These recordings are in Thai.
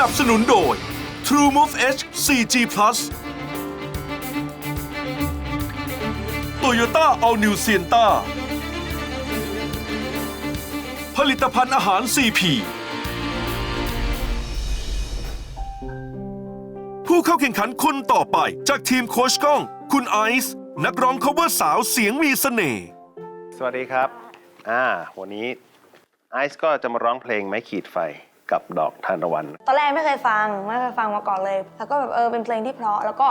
นับสนุนโดย True Move H 4G Plus Toyota All New Sienna ผลิตภัณฑ์อาหาร CP ผู้เข้าแข่งขันคนต่อไปจากทีมโคชก้อง คุณไอซ์นักร้อง cover สาวเสียงมีเสน่ห์ สวัสดีครับ อ่า วันนี้ไอซ์ก็จะมาร้องเพลงไม้ขีดไฟ กับดอกทานตะวัน ตอนแรกไม่เคยฟังไม่เคยฟังมาก่อนเลย แล้วก็แบบเออเป็นเพลงที่เพราะ แล้วก็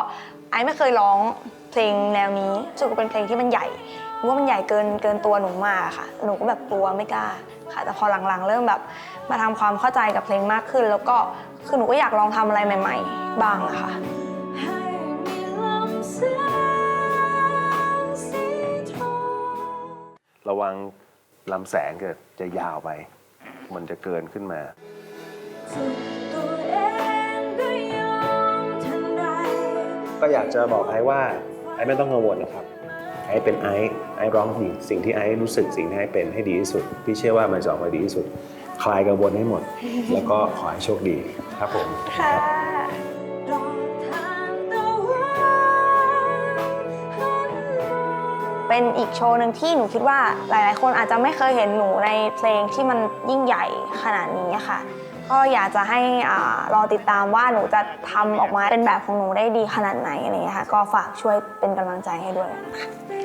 ไอซ์ไม่เคยร้องเพลงแนวนี้รู้สึกว่าเป็นเพลงที่มันใหญ่รู้ว่ามันใหญ่เกินเกินตัวหนูมากค่ะ หนูก็แบบกลัวไม่กล้าค่ะ แต่พอหลังๆ เริ่มแบบมาทำความเข้าใจกับเพลงมากขึ้น แล้วก็คือหนูก็อยากลองทำอะไรใหม่ ๆ บ้างอะค่ะระวังลำแสงเกิดจะยาวไป มันจะเกินขึ้นมา ก็อยากจะบอกไอ้ว่าไอ้ไม่ต้องกังวลนะครับ ไอ้เป็นไอ้ไอ้ร้องดีสิ่งที่ไอ้รู้สึกสิ่งที่ไอ้เป็นให้ดีที่สุด พี่เชื่อว่ามันจะออกมาดีที่สุด คลายกังวลให้หมด แล้วก็ขอให้โชคดีครับผมค่ะเป็นอีกโชว์หนึ่งที่หนูคิดว่าหลาย ๆ คนอาจจะไม่เคยเห็นหนูในเพลงที่มันยิ่งใหญ่ขนาดนี้ค่ะ ก็อยากจะให้รอติดตามว่าหนูจะทำออกมาเป็นแบบของหนูได้ดีขนาดไหนอะไรอย่างเงี้ยค่ะก็ฝากช่วยเป็นกำลังใจให้ด้วยนะคะ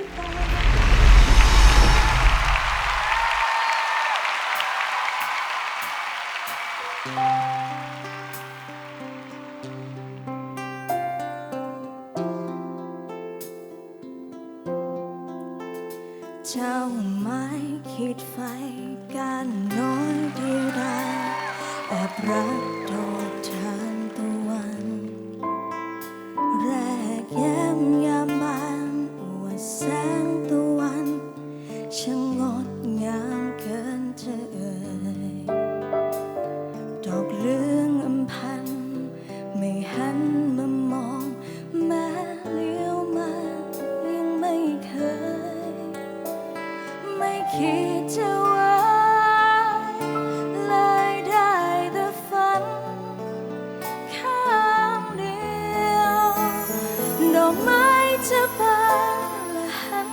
อกไม้จะบานและหัน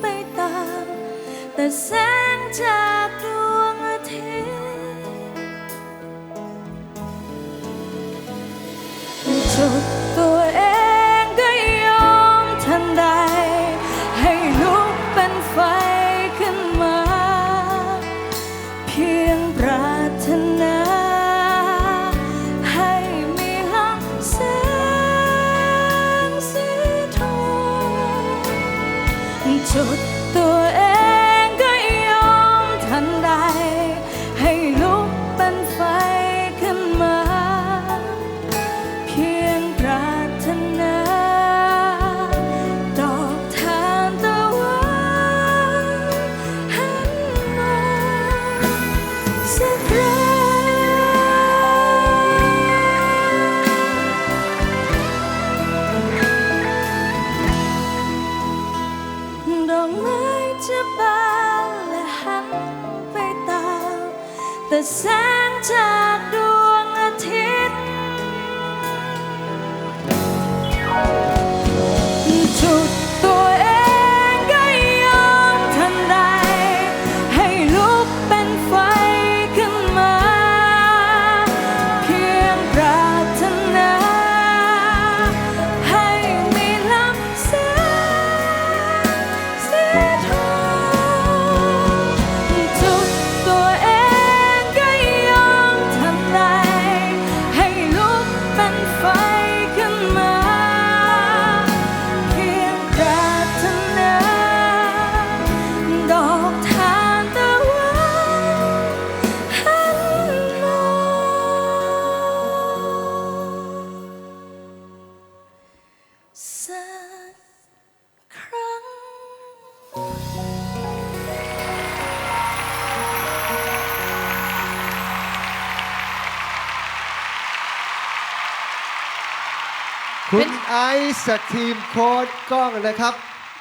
ไปตาม แต่แสงจากดวง อง จะบานและหันไปตามแต่แสงจากดวง คุณไอซ์จากทีมโค้ดกล้องนะครับ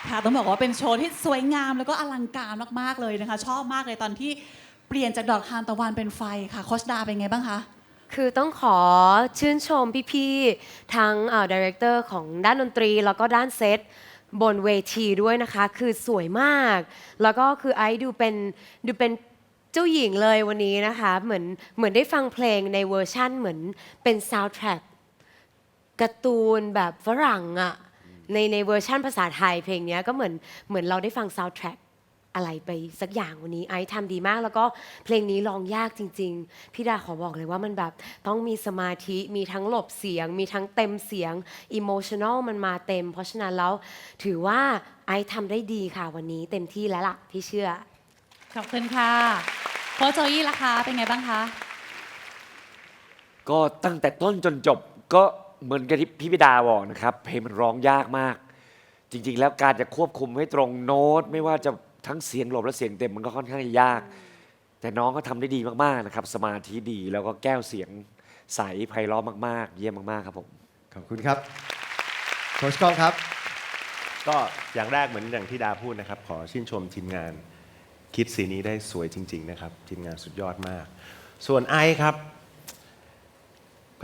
ค่ะต้องบอกว่าเป็นโชว์ที่สวยงามแล้วก็อลังการมากๆเลยนะคะ ชอบมากเลยตอนที่เปลี่ยนจากดอกทานตะวันเป็นไฟค่ะโคชดาเป็นไงบ้างคะ คือต้องขอชื่นชมพี่ๆทั้งดีเรคเตอร์ของด้านดนตรี แล้วก็ด้านเซตบนเวทีด้วยนะคะ คือสวยมาก แล้วก็คือไอซ์ดูเป็นดูเป็นเจ้าหญิงเลยวันนี้นะคะ เหมือนเหมือนได้ฟังเพลงในเวอร์ชั่นเหมือนเป็นซาวด์แทร็ก การ์ตูนแบบฝรั่งอะในในเวอร์ชั่นภาษาไทยเพลงเนี้ยก็เหมือนเหมือนเราได้ฟังซาวด์แทร็กอะไรไปสักอย่างวันนี้ไอซ์ทำดีมาก แล้วก็เพลงนี้ร้องยากจริง ๆ พี่ดาขอบอกเลยว่ามันแบบต้องมีสมาธิมีทั้งหลบเสียง มีทั้งเต็มเสียงอิโมชัน a ลมันมาเต็ม เพราะฉะนั้นแล้วถือว่าไอซ์ทำได้ดีค่ะวันนี้เต็มที่แล้วล่ะพี่เชื่อ ขอบคุณค่ะโค้ชโจยี่ล่ะคะเป็นไงบ้างคะ ก็ตั้งแต่ต้นจนจบก็ เหมือนกับที่พี่พิดาบอกนะครับ เพลงมันร้องยากมาก จริง ๆ แล้วการจะควบคุมให้ตรงโน้ต ไม่ว่าจะทั้งเสียงหลบและเสียงเต็มมันก็ค่อนข้างจะยาก แต่น้องก็ทำได้ดีมากๆนะครับ สมาธิดีแล้วก็แก้วเสียงใสไพเราะมากๆ เยี่ยมมากๆครับผม ขอบคุณครับโค้ชก้องครับ ก็อย่างแรกเหมือนอย่างที่ดาพูดนะครับ ขอชื่นชมทีมงานคิดสีนี้ได้สวยจริง ๆ นะครับ ทีมงานสุดยอดมาก ส่วนไอซ์ครับ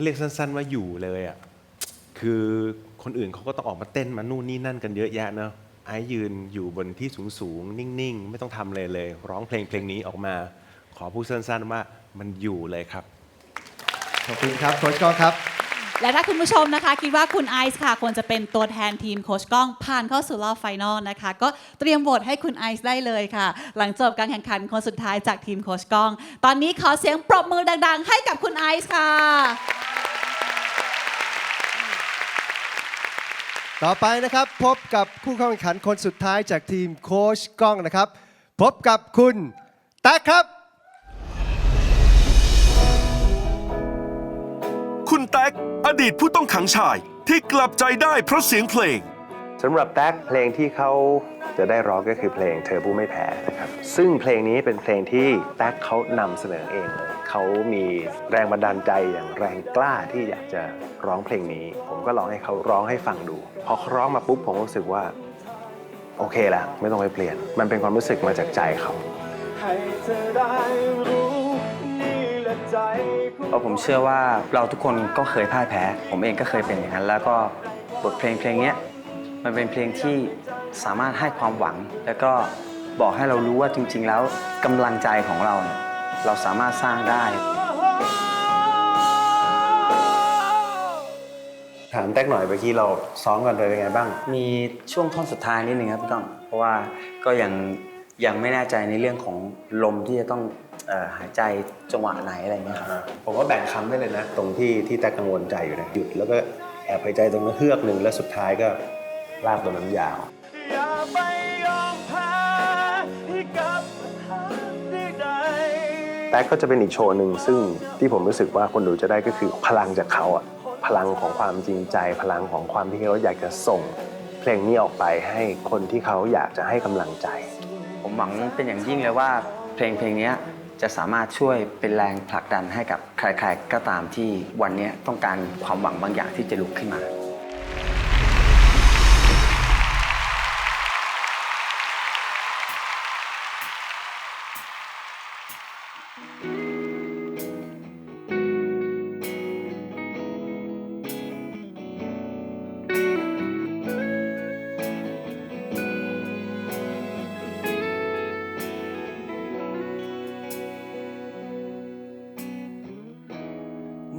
เขาเรียกสั้น ๆ ว่าอยู่เลยอะคือคนอื่นเขาก็ต้องออกมาเต้นมานู่นนี่นั่นกันเยอะแยะเนาะไอซ์ยืนอยู่บนที่สูงๆ นิ่งๆ ไม่ต้องทำอะไรเลย ร้องเพลงเพลงนี้ออกมา ขอพูดสั้นๆว่ามันอยู่เลยครับ ขอบคุณครับโค้ชก้องครับ และถ้าคุณผู้ชมนะคะคิดว่าคุณไอซ์ค่ะ ควรจะเป็นตัวแทนทีมโค้ชก้อง ผ่านเข้าสู่รอบไฟนอลนะคะ ก็เตรียมโหวตให้คุณไอซ์ได้เลยค่ะ หลังจบการแข่งขันคนสุดท้ายจากทีมโค้ชก้อง ตอนนี้ขอเสียงปรบมือดัง ๆ ให้กับคุณไอซ์ค่ะ ต่อไปนะครับพบกับคู่เข้าแข่งขันคนสุดท้ายจากทีมโค้ชก้องนะครับ พบกับคุณแต๊กครับ คุณแท็กอดีตผู้ต้องขังชายที่กลับใจได้เพราะเสียงเพลง สำหรับแท็กเพลงที่เขาจะได้ร้องก็คือเพลงเธอผู้ไม่แพ้นะครับ ซึ่งเพลงนี้เป็นเพลงที่แท็กเขานำเสนอเองเลย เขามีแรงบันดาลใจอย่างแรงกล้าที่อยากจะร้องเพลงนี้ ผมก็ลองให้เขาร้องให้ฟังดู พอเขาร้องมาปุ๊บผมรู้สึกว่า โอเคแล้วไม่ต้องไปเปลี่ยน มันเป็นความรู้สึกมาจากใจเขาเพราะผมเชื่อว่าเราทุกคนก็เคยพ่ายแพ้ ผมเองก็เคยเป็นอย่างนั้น แล้วก็บทเพลงเพลงเนี้ยมันเป็นเพลงที่สามารถให้ความหวัง แล้วก็บอกให้เรารู้ว่าจริง ๆ แล้วกำลังใจของเราเนี่ย เราสามารถสร้างได้ ถามแท็กหน่อยเมื่อกี้เราซ้อมกันไปเป็นไงบ้าง มีช่วงท่อนสุดท้ายนิดนึงครับพี่ก้อง เพราะว่าก็ยังยังไม่แน่ใจในเรื่องของลมที่จะต้องเออหายใจจังหวะไหนอะไรอย่างเงี้ยครับ ผมว่าแบ่งคำได้เลยนะ ตรงที่ที่แท็กกังวลใจอยู่นะหยุดแล้วก็แอบหายใจตรงนั้นเฮือกหนึ่งแล้วสุดท้ายก็ลากตรงนั้นยาว แต่ก็จะเป็นอีกโชว์หนึ่งซึ่งที่ผมรู้สึกว่าคนดูจะได้ก็คือพลังจากเขาอะพลังของความจริงใจ พลังของความที่เขาอยากจะส่ง เพลงนี้ออกไปให้คนที่เขาอยากจะให้กำลังใจ ผมหวังเป็นอย่างยิ่งเลยว่าเพลงเพลงนี้จะสามารถช่วยเป็นแรงผลักดันให้กับใครๆก็ตามที่วันนี้ต้องการความหวังบางอย่างที่จะลุกขึ้นมา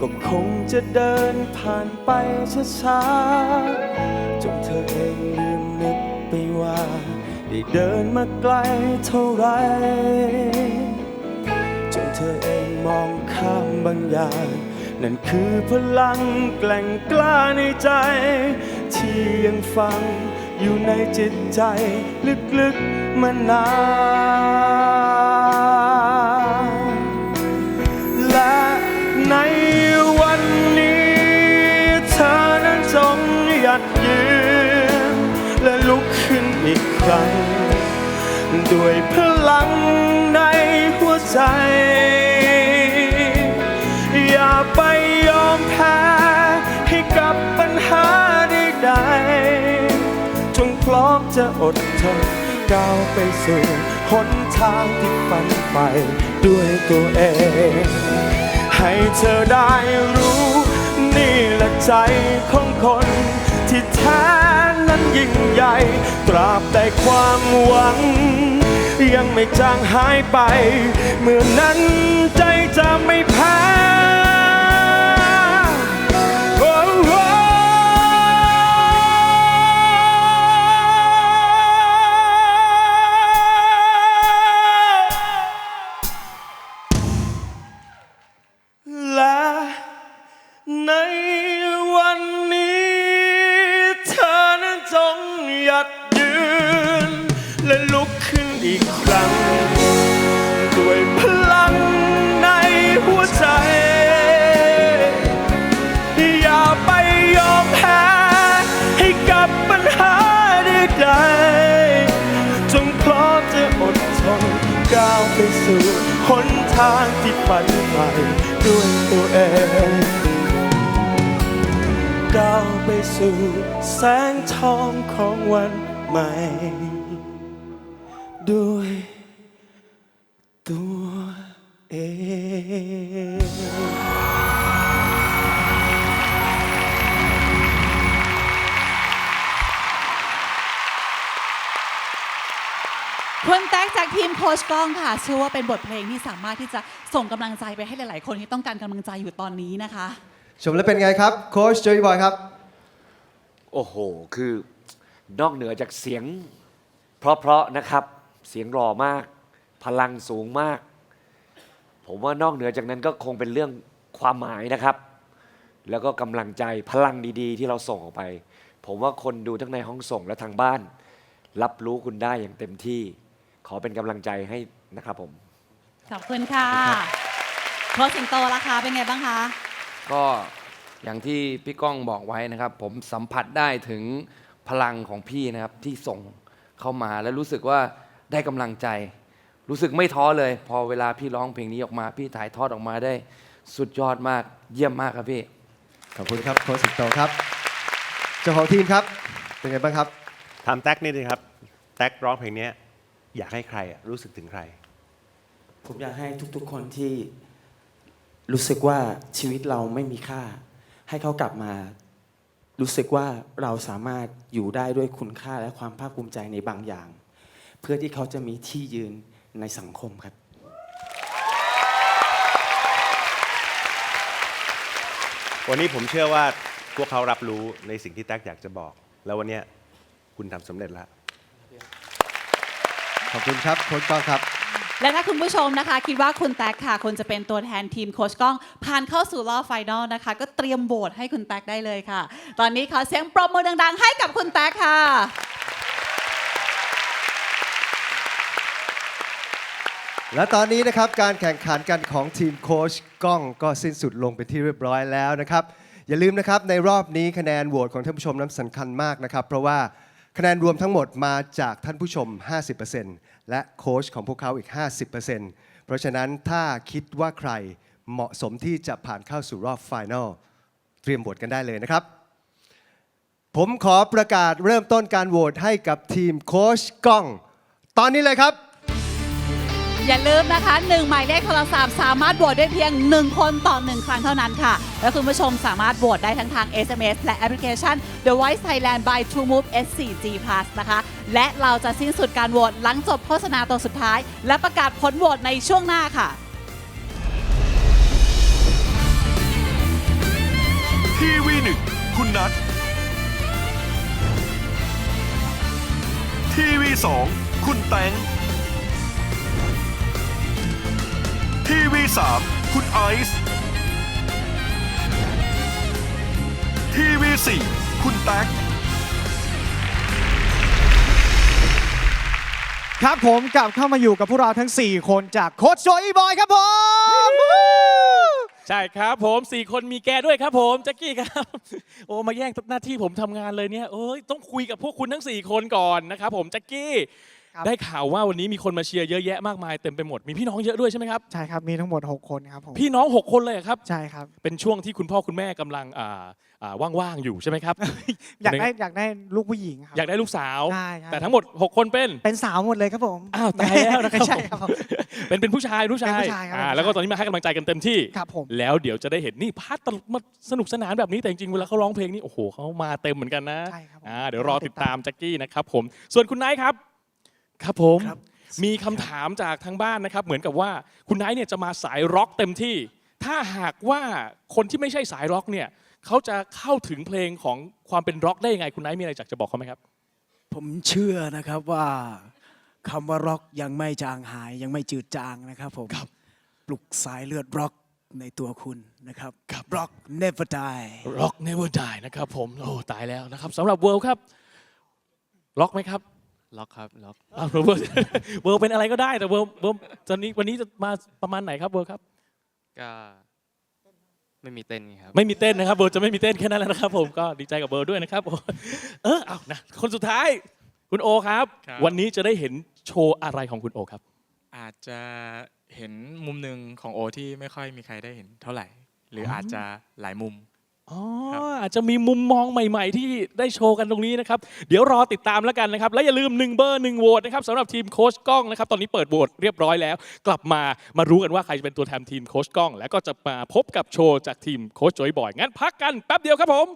ก็คงจะเดินผ่านไปช้าๆจนเธอเองลืมนึกไปว่า ได้เดินมาไกลเท่าไรจนเธอเองมองข้ามบางอย่าง นั่นคือพลังแกล่งกล้าในใจ ที่ยังฟังอยู่ในจิตใจลึกๆมานาน วันนี้เธอนั้นจงหยัดยืนรั้ง ด้วยพลังในหัวใจ อย่าไปยอมแพ้ให้กับปัญหาใดๆจงพร้อมจะอดทนก้าวไปสู่หนทางที่ฝันไปด้วยตัวเอง ให้เธอได้รู้ นี่แหละใจของคน ที่แท้นั้นยิ่งใหญ่ ตราบใดความหวัง ยังไม่จางหายไป เมื่อนั้นใจจะไม่แพ้ ทางที่ฝันไปด้วยตัวเองก้าวไปสู่แสงทองของวันใหม่ จากทีมโค้ชกล้องค่ะเชื่อว่าเป็นบทเพลงที่สามารถที่จะส่งกำลังใจไปให้หลาย ๆ คนที่ต้องการกำลังใจอยู่ตอนนี้นะคะ ชมแล้วเป็นไงครับ โค้ชโจยบอยครับ โอ้โห คือนอกเหนือจากเสียง เพราะๆนะครับ เสียงหล่อมาก พลังสูงมาก ผมว่านอกเหนือจากนั้นก็คงเป็นเรื่องความหมายนะครับ แล้วก็กำลังใจพลังดีๆ ที่เราส่งออกไป ผมว่าคนดูทั้งในห้องส่งและทางบ้าน รับรู้คุณได้อย่างเต็มที่ ขอเป็นกำลังใจให้นะครับผม ขอบคุณค่ะโค้ชสิงโตราคาเป็นไงบ้างคะ ก็อย่างที่พี่ก้องบอกไว้นะครับ ผมสัมผัสได้ถึงพลังของพี่นะครับที่ส่งเข้ามาแล้วรู้สึกว่าได้กำลังใจ รู้สึกไม่ท้อเลย พอเวลาพี่ร้องเพลงนี้ออกมา พี่ถ่ายทอดออกมาได้สุดยอดมากเยี่ยมมากครับพี่ ขอบคุณครับโค้ชสิงโตครับ เจ้าของทีมครับ เป็นไงบ้างครับ ถามแท็กนิดนึงครับ แท็กร้องเพลงเนี้ย อยากให้ใครอะรู้สึกถึงใคร ผมอยากให้ทุกๆคนที่รู้สึกว่าชีวิตเราไม่มีค่า ให้เขากลับมา รู้สึกว่าเราสามารถอยู่ได้ด้วยคุณค่าและความภาคภูมิใจในบางอย่าง เพื่อที่เขาจะมีที่ยืนในสังคมครับวันนี้ผมเชื่อว่าพวกเขารับรู้ในสิ่งที่แท็กอยากจะบอก แล้ววันเนี้ยคุณทำสำเร็จแล้ว ขอบคุณครับโค้ชกล้องครับ และถ้าคุณผู้ชมนะคะ คิดว่าคุณแท็กค่ะคนจะเป็นตัวแทนทีมโค้ชกล้อง ผ่านเข้าสู่รอบไฟนอลนะคะ ก็เตรียมโหวตให้คุณแท็กได้เลยค่ะ ตอนนี้ขอเสียงปรบมือดังๆ ให้กับคุณแท็กค่ะและตอนนี้นะครับการแข่งขันกันของทีมโค้ชกล้องก็สิ้นสุดลงเป็นที่เรียบร้อยแล้วนะครับ อย่าลืมนะครับในรอบนี้คะแนนโหวตของท่านผู้ชมนั้นสำคัญมากนะครับ เพราะว่า คะแนนรวมทั้งหมดมาจากท่านผู้ชม 50%และโค้ชของพวกเขาอีก 50%เพราะฉะนั้นถ้าคิดว่าใครเหมาะสมที่จะผ่านเข้าสู่รอบไฟนลเตรียมโหวตกันได้เลยนะครับ ผมขอประกาศเริ่มต้นการโหวตให้กับทีมโค้ชกล้อง ตอนนี้เลยครับ อย่าลืมนะคะหนึ่งหมายเลขโทรศัพท์สามารถโหวตได้เพียง 1 คนต่อ 1 ครั้งเท่านั้นค่ะ และคุณผู้ชมสามารถโหวตได้ทั้งทาง SMS และแอปพลิเคชัน The Voice Thailand by True Move S4G Plus นะคะ และเราจะสิ้นสุดการโหวตหลังจบโฆษณาตัวสุดท้าย และประกาศผลโหวตในช่วงหน้าค่ะ ทีวีหนึ่งคุณนัททีวีสองคุณแตง ทีวีสามคุณไอซ์ทีวีสี่คุณแท็กครับผมกลับเข้ามาอยู่กับพวกเราทั้ง 4 คนจากโค้ชโจอีบอยครับผม ใช่ครับผมสี่คนมีแกด้วยครับผมแจ็คกี้ครับ โอ้มาแย่งหน้าที่ผมทำงานเลยเนี่ยเอ้ยต้องคุยกับพวกคุณทั้ง 4 คนก่อนนะครับผมแจ็คกี้ ครับ ได้ข่าวว่าวันนี้มีคนมาเชียร์เยอะแยะมากมายเต็มไปหมด มีพี่น้องเยอะด้วยใช่ไหมครับ ใช่ครับ มีทั้งหมด 6 คนครับผม พี่น้อง 6 คนเลยเหรอครับ ใช่ครับ เป็นช่วงที่คุณพ่อคุณแม่กำลังอ่าอ่าว่างๆอยู่ใช่ไหมครับ อยากได้อยากได้ลูกผู้หญิงครับ อยากได้ลูกสาว ใช่ครับ แต่ทั้งหมด 6 คนเป็น เป็นสาวหมดเลยครับผมอ้าวตายแล้วนะครับ ไม่ใช่ครับผม เป็นเป็นผู้ชายผู้ชายเป็นผู้ชายครับอ่าเป็นผู้ชาย แล้วก็ตอนนี้มาให้กำลังใจกันเต็มที่ ครับผม แล้วเดี๋ยวจะได้เห็นนี่พาร์ทตลกมาสนุกสนานแบบนี้แต่จริงๆเวลาเขาร้องเพลงนี่โอ้โหเขามาเต็มเหมือนกันนะ ใช่ครับผม อ่าเดี๋ยวรอติดตามแจ็คกี้นะครับผม ส่วนคุณไนท์ครับ ครับผมครับ มีคำถามจากทางบ้านนะครับ เหมือนกับว่าคุณไนท์เนี่ยจะมาสายร็อกเต็มที่ ถ้าหากว่าคนที่ไม่ใช่สายร็อกเนี่ยเขาจะเข้าถึงเพลงของความเป็นร็อกได้ยังไงคุณไนท์มีอะไรอยากจะบอกเขาไหมครับ ผมเชื่อนะครับว่าคำว่าร็อกยังไม่จางหายยังไม่จืดจางนะครับผมปลุกสายเลือดร็อกในตัวคุณนะครับ ร็อก never die Rock Never Die นะครับผมโอ้ตายแล้วนะครับสำหรับเวิร์ครับล็อกไหมครับ ล็อกครับล็อกอ้าวเวิร์เวิร์เป็นอะไรก็ได้แต่เวิร์เวิร์ตอนนี้วันนี้จะมาประมาณไหนครับเวิร์ครับ ก็ไม่มีเต้นไงครับ ไม่มีเต้นนะครับเวิร์จะไม่มีเต้นแค่นั้นแหละนะครับ ผมก็ดีใจกับเวิร์ด้วยนะครับโอ้เออเอานะคนสุดท้ายคุณโอครับ ครับ วันนี้จะได้เห็นโชว์อะไรของคุณโอครับ อาจจะเห็นมุมหนึ่งของโอที่ไม่ค่อยมีใครได้เห็นเท่าไหร่ หรืออาจจะหลายมุม อ๋ออาจจะมีมุมมองใหม่ ๆ ที่ได้โชว์กันตรงนี้นะครับ เดี๋ยวรอติดตามแล้วกันนะครับ และอย่าลืม 1 เบอร์ 1โหวตนะครับสำหรับทีมโค้ชกล้องนะครับ ตอนนี้เปิดโหวตเรียบร้อยแล้ว กลับมามารู้กันว่าใครจะเป็นตัวแทนทีมโค้ชกล้อง แล้วก็จะมาพบกับโชว์จากทีมโค้ชจอยบอยงั้นพักกันแป๊บเดียวครับผม